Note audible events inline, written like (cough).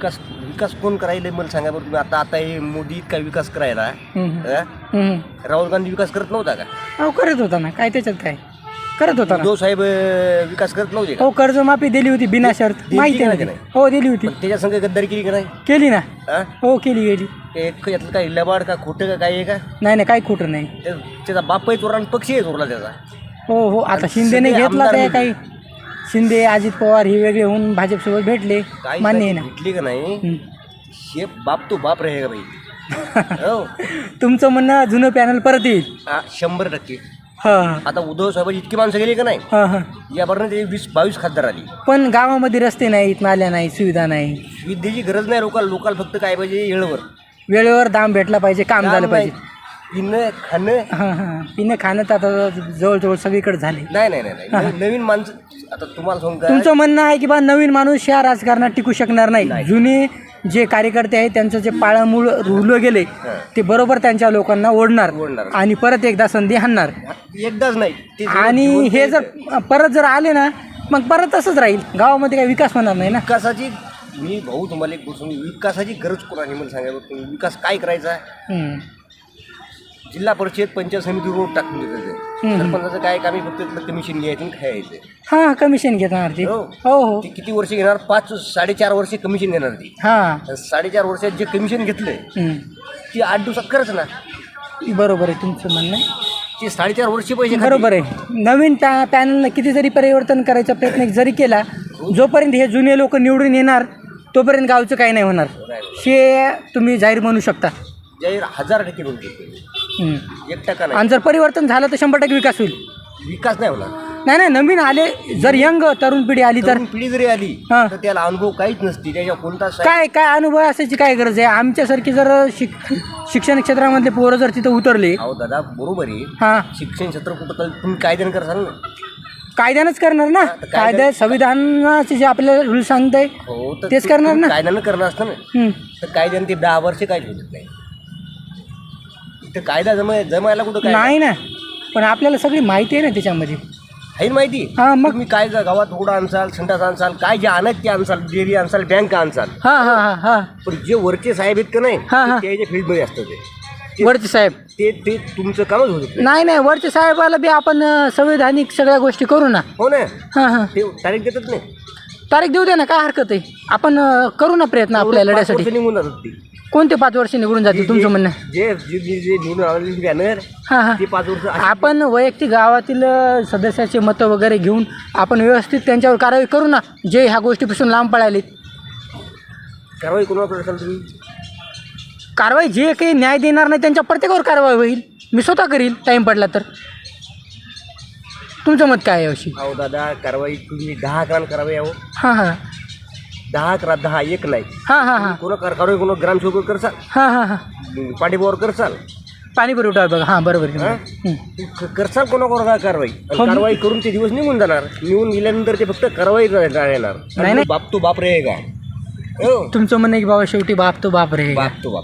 विकास विकास कोण करायला मला सांगा बरं तुम्ही. आता आता हे मोदी इतका विकास करायला. हा? हम्म. राहुल गांधी विकास करत नव्हता का? अहो करत होता ना. काय त्याच्यात काय? करत होता ना. उद्धव साहेब अं, विकास करत नव्हते का? हो कर्जमाफी दिली होती बिना शर्त दिली माहिती आहे का ना नाही? ती. हो दिली होती. पण त्याच्या संघ गद्दारी केली का नाही? केली ना. हा? हो केली गेली ते यातलं काय लबाड का खोटं का काय आहे का? नाही नाही काही खोटं नाही. त्याचा बापही चोरला आणि पक्षी चोरला त्याचा. हो हो आता शिंदेने सगळे घेतला आमदार. काही शिंदे अजित पवार हे वेगळे होऊन भाजपसोबत भेटले. काय मान्य आहे ना. भेटली का नाही. हे बाप तो बाप रहेगा भाई? (laughs) हो. तुमचं म्हणणं जुनं पॅनल परत येईल. हा, शंभर टक्के. हां. आता उद्धव साहेबांची इतकी माणसं गेली का नाही? हां हां. यापर्यंत ते वीस बावीस खासदार आली. पण गावामध्ये रस्ते नाहीत नाल्या नाही सुविधा नाही. विद्येची गरज नाही लोकांना लोकांना फक्त काय पाहिजे? येळवर वेळेवर दाम भेटला पाहिजे काम झालं पाहिजे. पिणं खाणं. हां हां. पिणं खाणं तर आता जवळजवळ सगळीकडे झाले. नाही नाही नाही नाही. नवीन माणसं आता तुम्हाला सांगू का तुमचं म्हणणं आहे की बा नवीन माणूस या राजकारणात टिकू शकणार नाही. जुने जे कार्यकर्ते आहेत त्यांचं जे पाळामूळ रुळलं गेले ते बरोबर त्यांच्या लोकांना ओढणार. ओढणार. आणि परत एकदा संधी हाणणार. एकदाच नाही. ते आणि जिवंत हे जर परत जर आले ना मग परत तसंच राहील. गावामध्ये काही विकास होणार नाही ना. विकासाची मी भाऊ तुम्हाला एक गोष्ट सांगू, विकासाची गरज कोणाने मला सांगायला तुम्ही विकास काय करायचा? हम्म. जिल्हा परिषद पंचायत समिती रोड टाकून देतात हम्म. सरपंचाचं काय काम आहे? फक्त तिथलं कमिशन घ्यायचं आणि खायचं. हां कमिशन घेणार ते. हो. हो हो. ते किती वर्ष घेणार? पाच साडेचार वर्ष कमिशन घेणार ती. हां. आणि साडेचार वर्षात जे कमिशन घेतलंय हम्म. ती आठ दिवसात खरंच ना? बरोबर आहे तुमचं म्हणणं ते साडेचार वर्ष पैसे. बरोबर आहे. नवीन पॅ पॅनलनं किती जरी परिवर्तन करायचा प्रयत्न जरी केला जोपर्यंत हे जुने लोक निवडून येणार तोपर्यंत गावचं काही नाही होणार. हे तुम्ही जाहीर म्हणू शकता. जाहीर हजार टक्के बोलतो. एक टक्का नाही? आणि जर परिवर्तन झालं तर शंभर टक्के विकास होईल. विकास नाही होणार. नाही नाही नवीन आले जर यंग तरुण पिढी आली तर तरुण पिढी जरी आली हां. तर त्याला अनुभव काहीच नसते. त्याच्या कोणता काय काय अनुभव असायची काय गरज आहे? आमच्यासारखी जर शिक शिक्षण क्षेत्रामधले पोरं जर तिथं उतरले अहो दादा बरोबर आहे. हां. शिक्षण क्षेत्र कुठं तर तुम्ही कायद्याने करसाल ना? कायद्यानंच करणार ना? कायद्या संविधानाचे जे आपल्याला रूल सांगताय हो तर तेच तू- करणार तुम्ही ना. कायद्यानं करणार असतं ना. तर कायद्याने ते दहा वर्ष काहीच होत नाही. इथं कायदा जमाय जमायला कुठं काय नाही ना. पण आपल्याला सगळी माहिती आहे ना त्याच्यामध्ये. आहे ना माहिती? हां मग तुम्ही काय गा- गावात उडा आणसाल संडास आणसाल काय जे आणत ते आणसाल डेअरी आणसाल बँक आणसाल. हां हां हां हां. पण जे वरचे साहेब आहेत का नाही हां, हां. ते त्याच्या फील्डमध्ये असतं ते. ते- वरचे साहेब. ते ते तुमचं कामच होत नाही. नाही नाही वरचे साहेबाला बी आपण अं, संवैधानिक सगळ्या गोष्टी करू ना. हो ना. हां हां. ते तारीख देतात नाही. तारीख देऊ दे ना काय हरकत आहे? आपण अं, करू ना प्रयत्न आपल्या लढ्यासाठी. वर्ष निघून जातात ते. कोणते पाच वर्ष निघून जातील तुमचं म्हणणं? जे जे जे- जे निवडून आलेले बॅनर हां हां. ते पाच वर्ष असे- आपण वैयक्तिक गावातील अं, सदस्याचे मतं वगैरे घेऊन आपण व्यवस्थित त्यांच्यावर कारवाई करू ना जे ह्या गोष्टीपासून लांब पळालीत. कारवाई कोणावर करसाल तुम्ही? कारवाई जे काही न्याय देणार नाही त्यांच्या प्रत्येकावर कारवाई होईल. मी स्वतः करील टाईम पडला तर. तुमचं मत काय आहे याविषयी अहो दादा कारवाई तुम्ही दहा अकरा कारवाई अहो. हां हां. दहा अकरा दहा एक नाही. हां हां हां. कोणा कार- कारवाई कोणा ग्रामसेवक करसाल? हां हां हां. पाठीबावर करसाल? पाणी पुरवठा बघा. हां बरोबर आहे. हां? हं. क- करसाल कोणाकोणा काय कारवाई? आणि हो. कारवाई करून ते दिवस निघून जाणार. निघून गेल्यानंतर ते फक्त कारवाई येणार? नाही, नाही. बाप तो बाप रे का हो. तुमचं म्हणणं आहे की बाबा शेवटी बाप तो बाप रे बाप तो बाप.